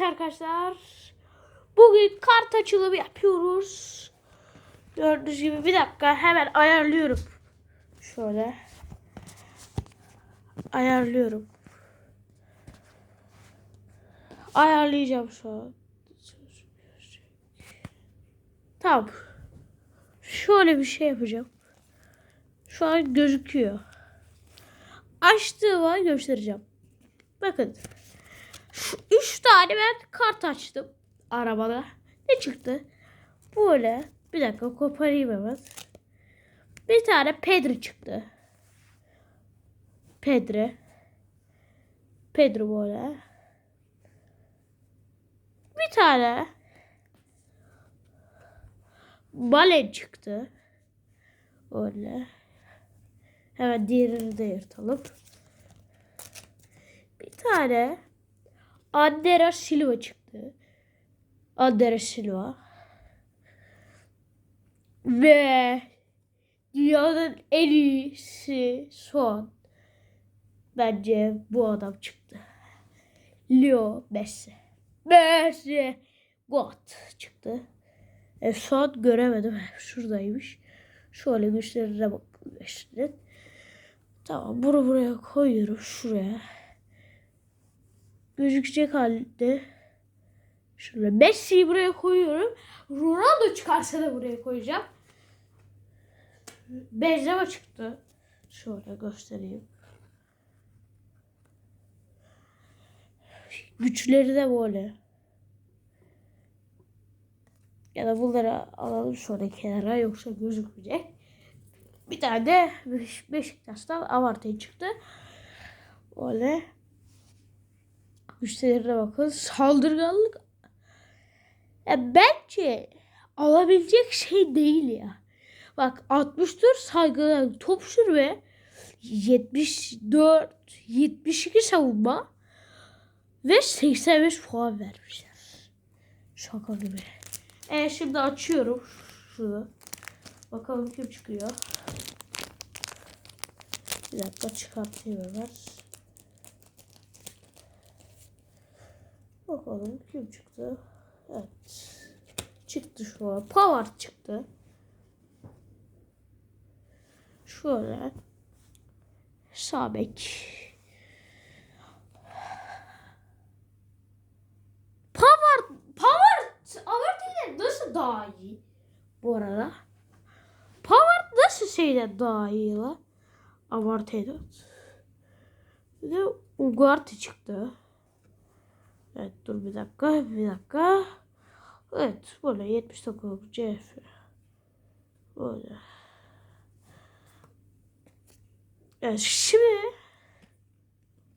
Evet arkadaşlar. Bugün kart açılımı yapıyoruz. Gördüğünüz gibi bir dakika hemen ayarlıyorum. Şöyle. Ayarlıyorum. Ayarlayacağım şu an. Tamam. Şöyle bir şey yapacağım. Şu an gözüküyor. Açtığımı göstereceğim. Bakın. Üç tane ben kart açtım arabada. Ne çıktı? Böyle. Bir dakika koparayım hemen. Bir tane Pedro çıktı. Pedro. Pedro böyle. Bir tane Balen çıktı. Öyle. Hemen diğerini de yırtalım. Bir tane Andera Silva çıktı. Andera Silva. Ve dünyanın en iyisi son. Bence bu adam çıktı. Leo Messi. Messi. God çıktı. E, an göremedim. Şuradaymış. Şöyle güçlerine bak. Güçlerin. Tamam bunu buraya koyuyorum. Şuraya. Gözükecek halde. Şöyle Messi'yi buraya koyuyorum. Ronaldo çıkarsa da buraya koyacağım. Benzema çıktı. Şöyle göstereyim. Güçleri de böyle. Ya da bunları alalım sonra kenara yoksa gözükmeyecek. Bir tane de Beş- Beşiktaş'tan Avartay çıktı. Öyle. Güçlerine bakın. Saldırganlık. Ya bence alabilecek şey değil ya. Bak 64 saygıdan top sürme 74 72 savunma ve 85 puan vermişler. Şaka gibi. E şimdi açıyorum. Şurada. Bakalım kim çıkıyor. Bir dakika çıkartayım hemen. Bakalım kim çıktı. Evet. Çıktı şu an. Power çıktı. Şöyle. Sabek. Power. Power. Power nasıl daha iyi? Bu arada. Power nasıl şeyden daha iyi la? Avartay'da. Bir Ugarte çıktı. Evet dur bir dakika bir dakika. Evet böyle 79 CF. Böyle. Evet şimdi.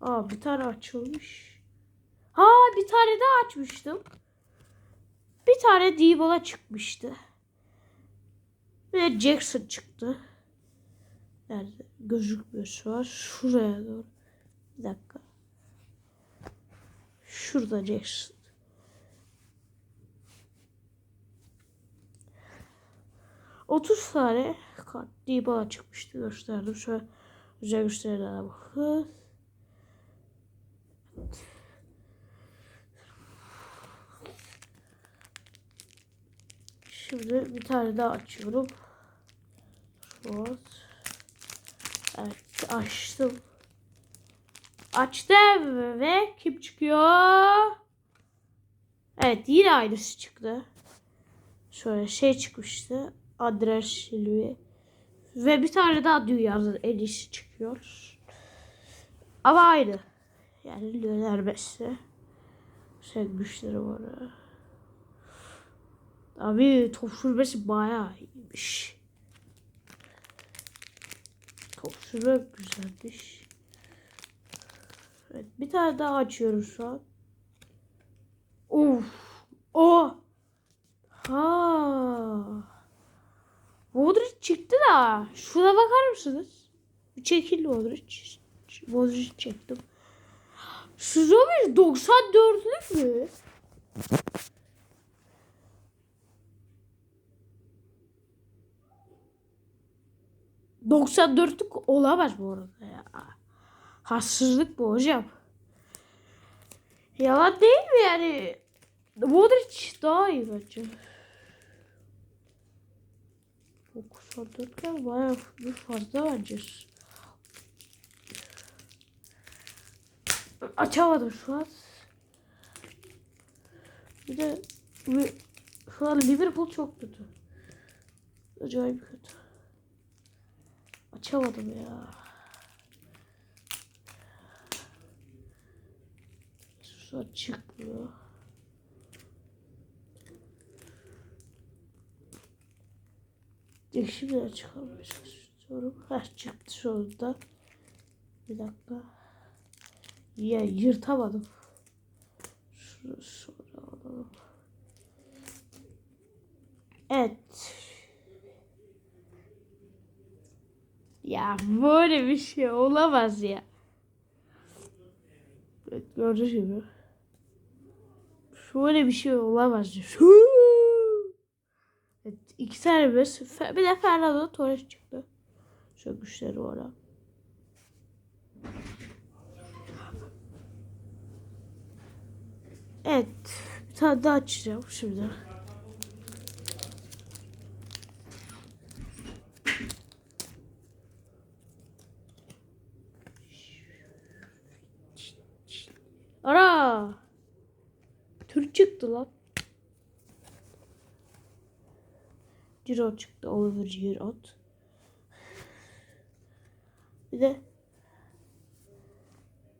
Aa bir tane açılmış. Ha bir tane daha açmıştım. Bir tane Dybala çıkmıştı. Ve Jackson çıktı. Nerede? Gözükmüyor şu an. Şuraya doğru. Bir dakika. Şurada Jackson. Otuz tane kart Dybala çıkmıştı gösterdim. Şöyle özel gösterilere bakın. Şimdi bir tane daha açıyorum. Evet açtım. Açtım ve kim çıkıyor? Evet yine aynısı çıktı. Şöyle şey çıkmıştı. Andres Silvi. Ve bir tane daha dünyanın en iyisi çıkıyor. Ama aynı. Yani Lionel Messi. Şey güçleri var. ha. Abi top sürmesi bayağı iyiymiş. Top sürme güzelmiş. Evet bir tane daha açıyoruz şu an. Of. O. Ha. Modric çıktı da. Şuna bakar mısınız? Bir çekil Modric. Modric çektim. Suzovic 94'lük mü? ...94'lük olamaz bu arada ya. Haksızlık bu hocam. Yalan değil mi yani? Modric daha iyi bence. 94 bayağı bir fazla bence. Açamadım şu an. Bir de şu an Liverpool çok kötü. Acayip kötü. Açamadım ya. An çıkmıyor. Şimdi çıkarmaya çalışıyorum. Heh çıktı anda. Bir dakika. Ya yırtamadım. Şunu sonra alalım. Evet. Ya böyle bir şey olamaz ya. Evet, gördüğünüz gibi. Şöyle bir şey olamaz. Şu. Evet, iki tane bir. De Fernando Torres çıktı. Şu güçleri ha. Evet. Bir tane daha açacağım şimdi. Çıktı lan. Giroud çıktı. Oliver Giroud. Bir de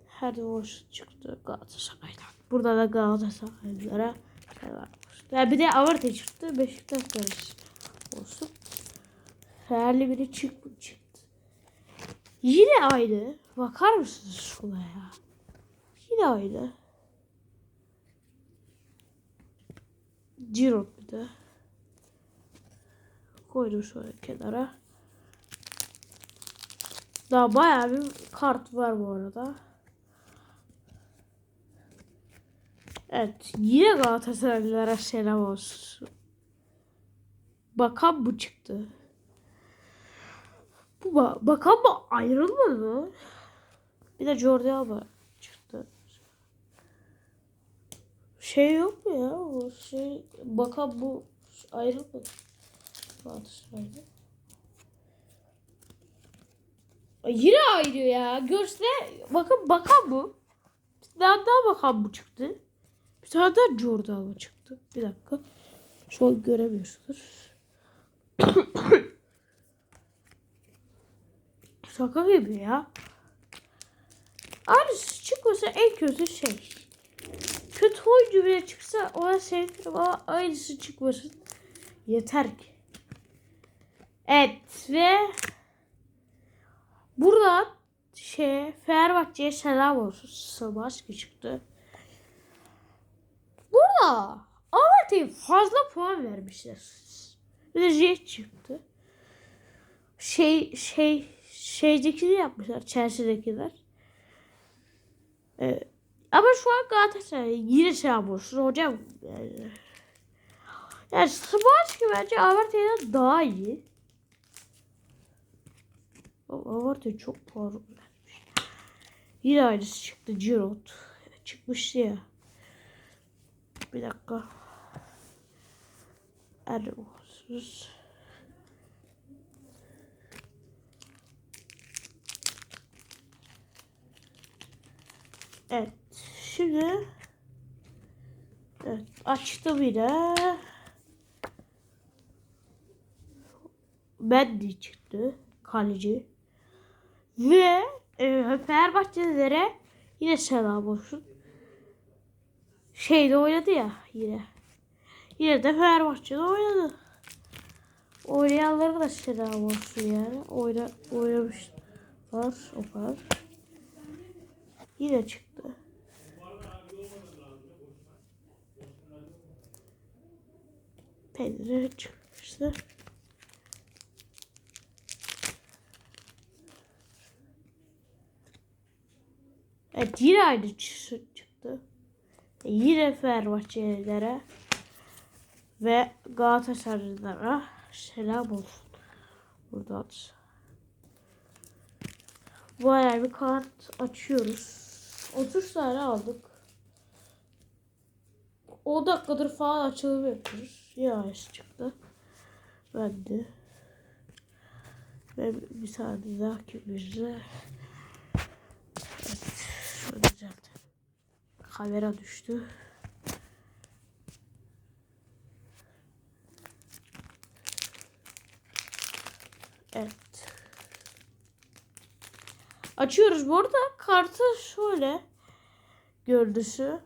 Herdoş çıktı Galatasaray'dan. Burada da Galatasaraylılara selam olsun. Yani bir de Avarta çıktı. Beşiktaş olsun. Değerli biri çıktı. çıktı. Yine aynı. Bakar mısınız şuna ya? Yine aynı. Giroud bir de. Koydum şöyle kenara. Daha bayağı bir kart var bu arada. Evet. Yine Galatasaraylılara selam olsun. Bakan bu çıktı. Bu ba bakan mı ayrılmadı? Bir de Jordi Alba çıktı. Şey yok mu ya? O şey bakan bu ayrılmadı. Galatasaray'da. Ay, Yine aynı ya. Görsle bakın bakan bu. Bir tane daha bakan bu çıktı. Bir tane daha Jordi Alba çıktı. Bir dakika. Şu an göremiyorsunuz. Şaka gibi ya. Aynısı çıkmasa en kötü şey. Kötü oyuncu bile çıksa ona sevinirim ama aynısı çıkmasın. Yeter ki. Evet ve buradan şey Fenerbahçe'ye selam olsun. Samaski çıktı. Burada Amartya'ya fazla puan vermişler. Bir de çıktı. Şey şey şeydekini yapmışlar. Chelsea'dekiler. Ee, ama şu an Galatasaray yine selam olsun hocam. Yani, yani Smarsky bence Amartya'dan daha iyi. Amartya çok puan vermiş. Yine aynısı çıktı. Giroud. Çıkmıştı ya. Bir dakika. Erosuz. Evet. Şimdi Evet. Açtım yine. Mendy çıktı. Kaleci. Ve e, Fenerbahçelilere yine selam olsun. Şeyde oynadı ya yine. Yine de Fenerbahçe'de oynadı. Oynayanlara da selam olsun yani. Oyna, oynamışlar o kadar. Yine çıktı. Pencere çıkmıştı. Evet yine aynı çı- çıktı. Yine Fenerbahçelilere ve Galatasaraylılara selam olsun. Buradan. Bayağı bir kart açıyoruz. 30 tane aldık. 10 dakikadır falan açılım yapıyoruz. Ya çıktı. Ben de. Ve bir tane daha kimizde. Evet. Şöyle zaten. Kamera düştü. Evet. Açıyoruz. Bu arada kartı şöyle görüntüsü.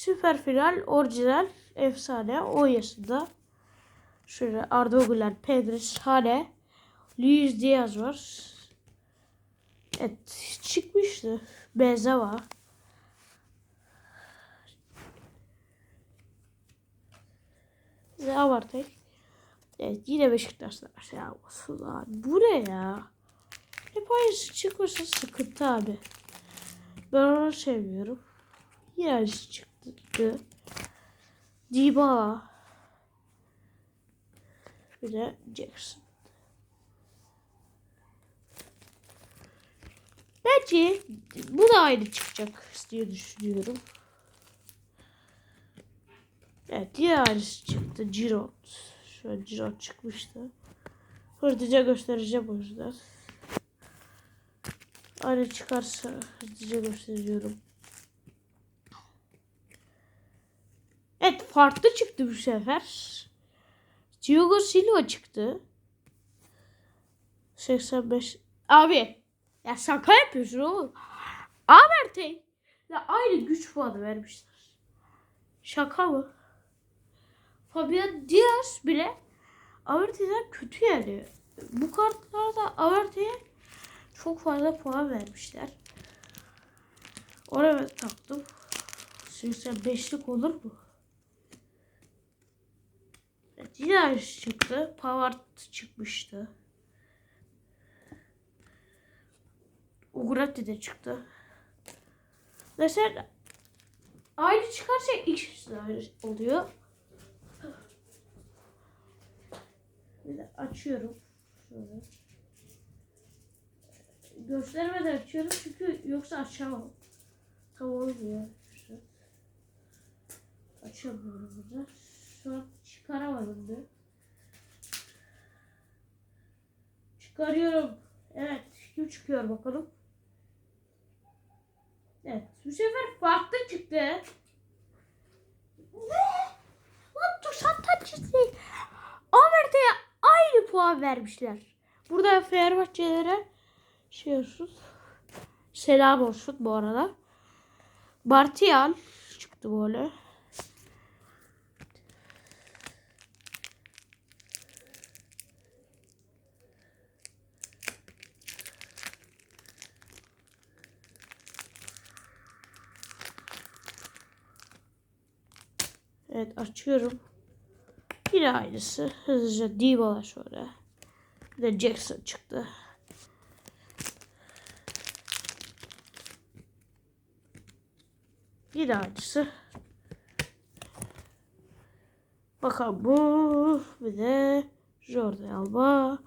Süper final, orijinal, efsane, o yaşında. Şöyle Arda Güler, Pedris, Hale, Luis Diaz var. Evet çıkmıştı. Benzema. Zavartek. Evet yine Beşiktaşlar. Ya olsun abi. Bu ne ya? Hep aynısı çıkmışsa sıkıntı abi. Ben onu sevmiyorum. Yine aynısı çıktı. Dybala. Bir de Jackson. Bence bu da aynı çıkacak diye düşünüyorum. Evet diğer aynısı çıktı. Giroud. Şöyle Giroud çıkmıştı. Hızlıca göstereceğim o yüzden. Aynı çıkarsa hızlıca gösteriyorum. Evet farklı çıktı bu sefer. Thiago Silva çıktı. 85. Abi ya şaka yapıyorsun oğlum. Amertey ya aynı güç puanı vermişler. Şaka mı? Fabian Diaz bile Amertey'den kötü yani. Bu kartlarda Amertey'e çok fazla puan vermişler. Oraya taktım. 85'lik olur mu? Şey çıktı. Pavard çıkmıştı. Ugratti de çıktı. Mesela aynı çıkarsa ikisi oluyor. De açıyorum. Şöyle. Göstermeden açıyorum çünkü yoksa açamam. Tam olmuyor. Açamıyorum burada. An çıkaramadım. Çıkarıyorum. Evet. Kim çıkıyor bakalım. Evet. Bu sefer farklı çıktı. Ne? What the santatçısı? Amerte'ye aynı puan vermişler. Burada Fenerbahçelere şey olsun. Selam olsun bu arada. Bartial çıktı böyle. Evet açıyorum. Yine aynısı. Hızlıca Dybala şöyle. Bir de Jackson çıktı. Yine aynısı. Bakalım bu. Bir de Jordi Alba.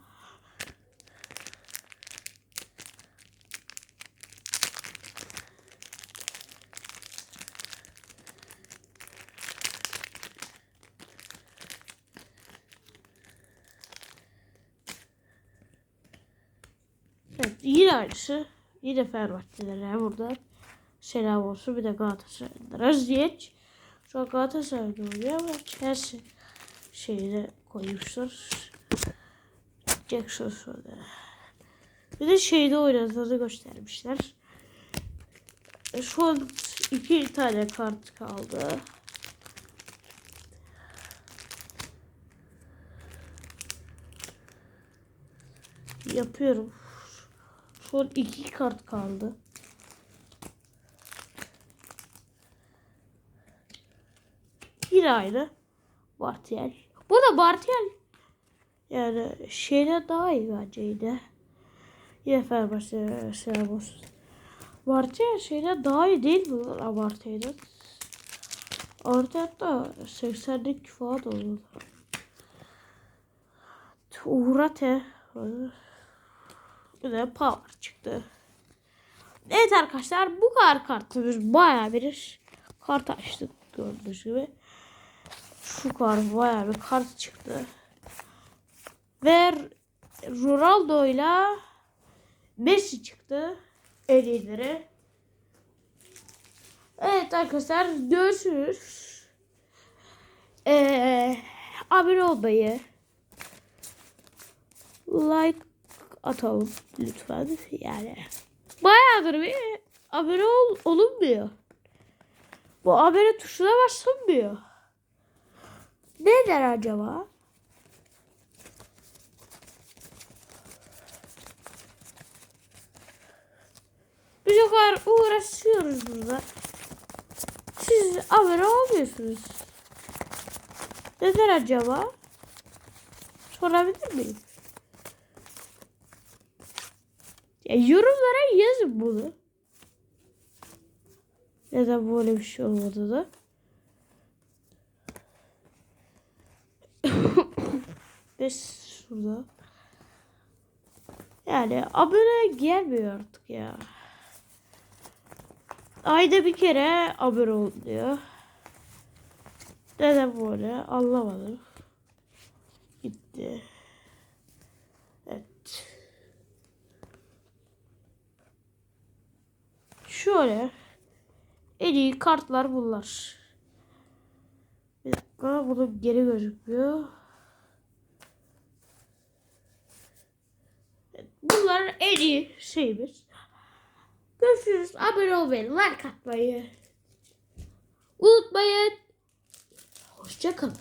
Evet yine aynısı. Yine Fenerbahçelere burada. Selam olsun. Bir de Galatasaray'da. Raziyet. Şu an Galatasaray'da oluyor ama Chelsea şeyine koymuşlar. Jackson şöyle. Bir de şeyde oynadığını göstermişler. E, Şu an iki tane kart kaldı. Yapıyorum. An iki kart kaldı. Yine aynı. Bartiel. Bu da Bartiel. Yani şeyler daha iyi bence yine. Yine Fenerbahçe selam olsun. Bartiel şeyler daha iyi değil mi lan Abartay'dan? Orta hatta 80'lik falan oldu. Uğrate. Bir power çıktı. Evet arkadaşlar bu kadar kartımız bayağı bir kart açtık. Gördüğünüz gibi. Şu kart bayağı bir kart çıktı. Ve Ronaldo'yla Messi çıktı. En iyileri. Evet arkadaşlar görüşürüz. Ee, abone olmayı like atalım lütfen yani. Bayağıdır bir abone ol, olunmuyor. Bu abone tuşuna basılmıyor. Neden acaba? Biz o kadar uğraşıyoruz burada. Siz abone olmuyorsunuz. Neden acaba? Sorabilir miyim? Ya yorumlara yazın bunu. Neden böyle bir şey olmadı da. Ve şurada. Yani abone gelmiyor artık ya. Ayda bir kere abone ol diyor. Neden böyle anlamadım. Gitti. Evet. Şöyle. En iyi kartlar bunlar. Bir dakika bunu geri gözüküyor. Bunlar en iyi şeyimiz. Görüşürüz. Abone olmayı, like atmayı unutmayın. Hoşçakalın.